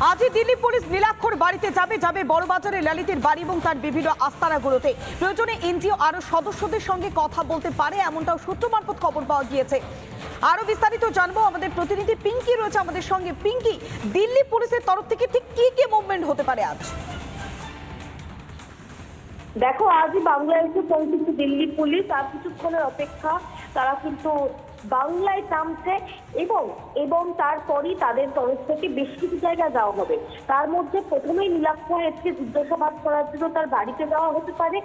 আজই দিল্লি পুলিশ নীলাক্ষর বাড়িতে যাবে যাবে বড়বাজারে ললিতের বাড়ি এবং তার বিভিন্ন আস্তানাগুলোতে। প্রয়োজনে এনজিও আরও সদস্যদের সঙ্গে কথা বলতে পারে, এমনটাও সূত্র মারফত খবর পাওয়া গিয়েছে। আরও বিস্তারিত জানব, আমাদের প্রতিনিধি পিঙ্কি রয়েছে আমাদের সঙ্গে। পিঙ্কি, দিল্লি পুলিশের তরফ থেকে ঠিক কি কি মুভমেন্ট হতে পারে আজ? দেখো, আজই এসে পৌঁছেছে দিল্লি পুলিশ, আর কিছুক্ষণের অপেক্ষা তারা কিন্তু বাংলায় নামছে এবং এবং তারপরই তাদের তরফ থেকে বেশ কিছু জায়গা যাওয়া হবে। তার মধ্যে প্রথমেই নীলাক্ষর আজকে জিজ্ঞাসাবাদ করার জন্য তার বাড়িতে যাওয়া হতে পারে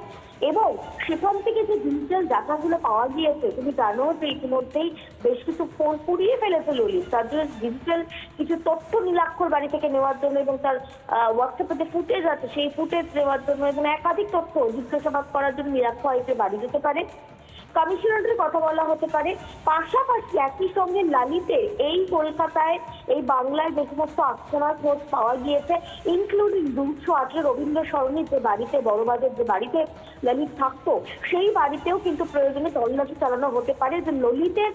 এবং সেখান থেকে যে ডিজিটাল ডাটাগুলো পাওয়া গিয়েছে, তুমি জানো যে ইতিমধ্যেই বেশ কিছু ফোন পুড়িয়ে ফেলেছে ললিত। তার জন্য ডিজিটাল কিছু তথ্য নীলাক্ষর বাড়ি থেকে নেওয়ার জন্য এবং তার হোয়াটসঅ্যাপে যে ফুটেজ আছে, সেই ফুটেজ নেওয়ার জন্য এবং একাধিক তথ্য জিজ্ঞাসাবাদ করার জন্য নীলাক্ষর বাড়ি যেতে পারে। কমিশনারের কথা বলা হতে পারে। পাশাপাশি একই সঙ্গে লালিতে এই কলকাতায় এই বাংলায় যে সমস্ত আস্তানার খোঁজ পাওয়া গিয়েছে ইনক্লুডিং দুশো আঠেরো রবীন্দ্র সরণির যে বাড়িতে, বড়বাজার যে বাড়িতে ললিত থাকতো, সেই বাড়িতেও কিন্তু প্রয়োজনে তল্লাশি চালানো হতে পারে। যে ললিতের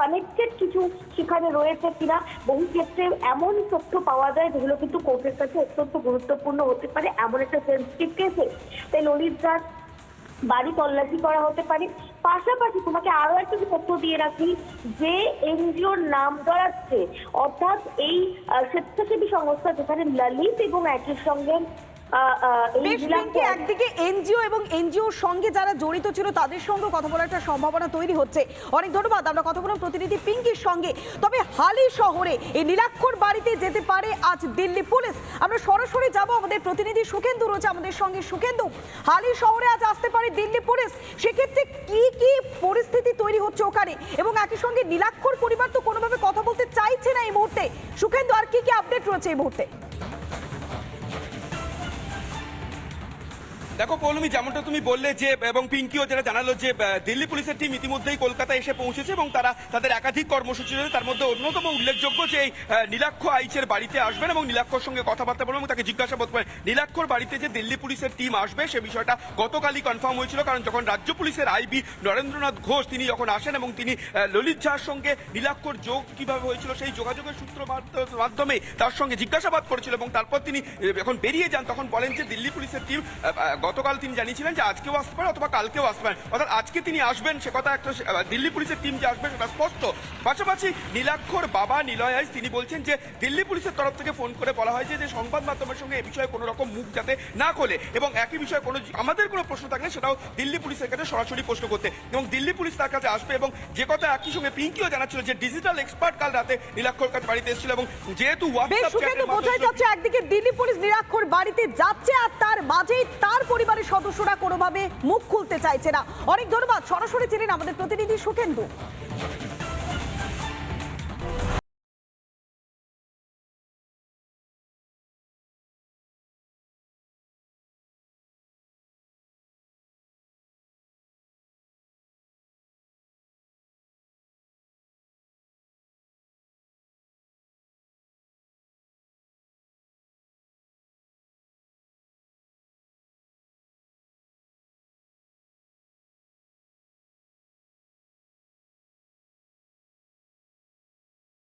কানেক্টেড কিছু সেখানে রয়েছে কিনা, বহু ক্ষেত্রে এমন তথ্য পাওয়া যায়, যেগুলো কিন্তু কোর্টের কাছে অত্যন্ত গুরুত্বপূর্ণ হতে পারে, এমন একটা সেন্সিটিভ কেসে তাই ললিত দাস বাড়ি তল্লাশি করা হতে পারে। পাশাপাশি তোমাকে আরও একটা তথ্য দিয়ে রাখি, যে এনজিওর নাম জড়াচ্ছে অর্থাৎ এই স্বেচ্ছাসেবী সংস্থা যেখানে ললিত এবং একই সঙ্গে একদিকে এনজিও এবং এনজিওর সঙ্গে যারা জড়িত ছিল তাদের সঙ্গে কথা বলার একটা সম্ভাবনা তৈরি হচ্ছে। অনেক ধন্যবাদ আমরা কথা বললাম প্রতিনিধি পিঙ্কির সঙ্গে। তবে হালি শহরে এই নীলাক্ষর বাড়িতে যেতে পারে আজ দিল্লি পুলিশ। আমরা সরাসরি যাব আমাদের প্রতিনিধি সুখেন্দু রয়েছে আমাদের সঙ্গে। সুখেন্দু হালি শহরে আজ আসতে পারে দিল্লি পুলিশ। সেক্ষেত্রে কি কি পরিস্থিতি তৈরি হচ্ছে ওখানে? এবং একই সঙ্গে নীলাক্ষর পরিবার তো কোনোভাবে কথা বলতে চাইছে না এই মুহূর্তে। সুখেন্দু আর কি কি আপডেট রয়েছে এই মুহূর্তে? দেখো পৌলমি যেমনটা তুমি বললে যে এবং পিঙ্কিও যেটা জানালো যে দিল্লি পুলিশের টিম ইতিমধ্যেই কলকাতায় এসে পৌঁছেছে এবং তারা তাদের একাধিক কর্মসূচি রয়েছে। তার মধ্যে অন্যতম উল্লেখযোগ্য যে এই, নীলাক্ষ আইচের বাড়িতে আসবেন এবং নীলাক্ষর সঙ্গে কথাবার্তা বলবেন এবং তাকে জিজ্ঞাসাবাদ করেন নীলাক্ষর বাড়িতে যে দিল্লি পুলিশের টিম আসবে সে বিষয়টা গতকালই কনফার্ম হয়েছিল। কারণ যখন রাজ্য পুলিশের আইবি নরেন্দ্রনাথ ঘোষ তিনি যখন আসেন এবং তিনি ললিত ঝার সঙ্গে নীলাক্ষর যোগ কীভাবে হয়েছিল সেই যোগাযোগের সূত্র মাধ্যমে তার সঙ্গে জিজ্ঞাসাবাদ করেছিল এবং তারপর তিনি যখন বেরিয়ে যান তখন বলেন যে দিল্লি পুলিশের টিম গতকাল তিনি জানিয়েছিলেন যে আজকেও আসতে পারে অথবা কালকেও আসতে পারে। অর্থাৎ আজকে তিনি আসবেন সে কথা একটা দিল্লি পুলিশের টিম যে আসবে সেটা স্পষ্ট। পাশাপাশি নীলাক্ষর বাবা নিলয় আইস তিনি বলছেন যে দিল্লি পুলিশের তরফ থেকে ফোন করে বলা হয়েছে যে সংবাদ মাধ্যমের সঙ্গে এ বিষয়ে কোনো রকম মুখ যাতে না খোলে এবং একই বিষয়ে কোনো আমাদের কোনো প্রশ্ন থাকলে সেটাও দিল্লি পুলিশের কাছে সরাসরি প্রশ্ন করতে। এবং দিল্লি পুলিশ তার কাছে আসবে এবং যে কথা একই সঙ্গে পিঙ্কিও জানাচ্ছিল যে ডিজিটাল এক্সপার্ট কাল রাতে নীলাক্ষর কাছে বাড়িতে এসেছিল এবং যেহেতু হোয়াটসঅ্যাপ বোঝাই যাচ্ছে একদিকে দিল্লি পুলিশ নিরাক্ষর বাড়িতে যাচ্ছে আর তার মাঝেই তার পরিবারের সদস্যরা কোনোভাবে মুখ খুলতে চাইছে না। অনেক ধন্যবাদ। সরাসরি ছিলেন আমাদের প্রতিনিধি সুখেন্দু।